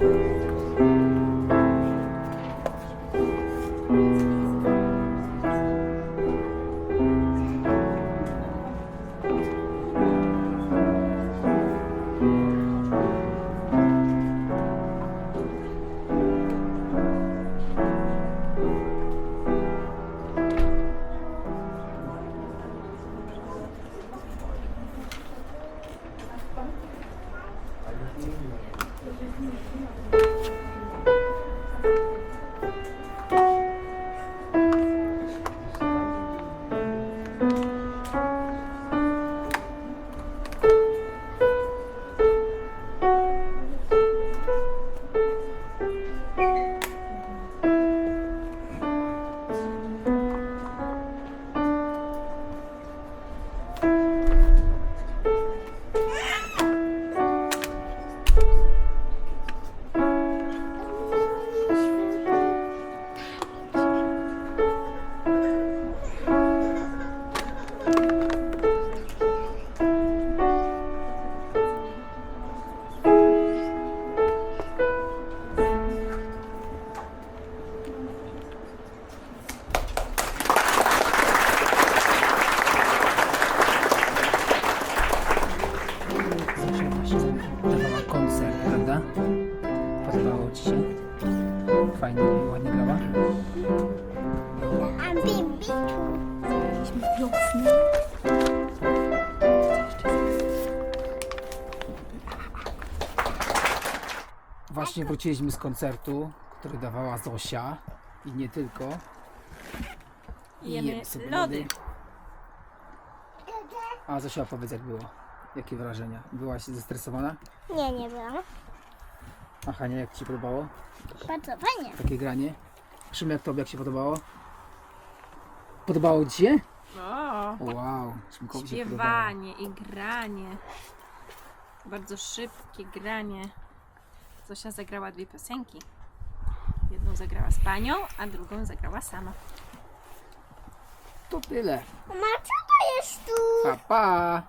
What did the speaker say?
了。Wiosny. Właśnie wróciliśmy z koncertu, który dawała Zosia i nie tylko. I Jemy sobie lody. A Zosia opowiedz jak było. Jakie wrażenia? Byłaś zestresowana? Nie, nie byłam. A Hania, jak Ci się podobało? Bardzo fajnie. Takie granie? Szym, jak Tobie jak się podobało? Podobało Ci się? O, Wow, Szymkowi się podobało. śpiewanie i granie. Bardzo szybkie granie. Zosia zagrała dwie piosenki. Jedną zagrała z panią, a drugą zagrała sama. To tyle. Mama, co to jest tu? Pa, pa!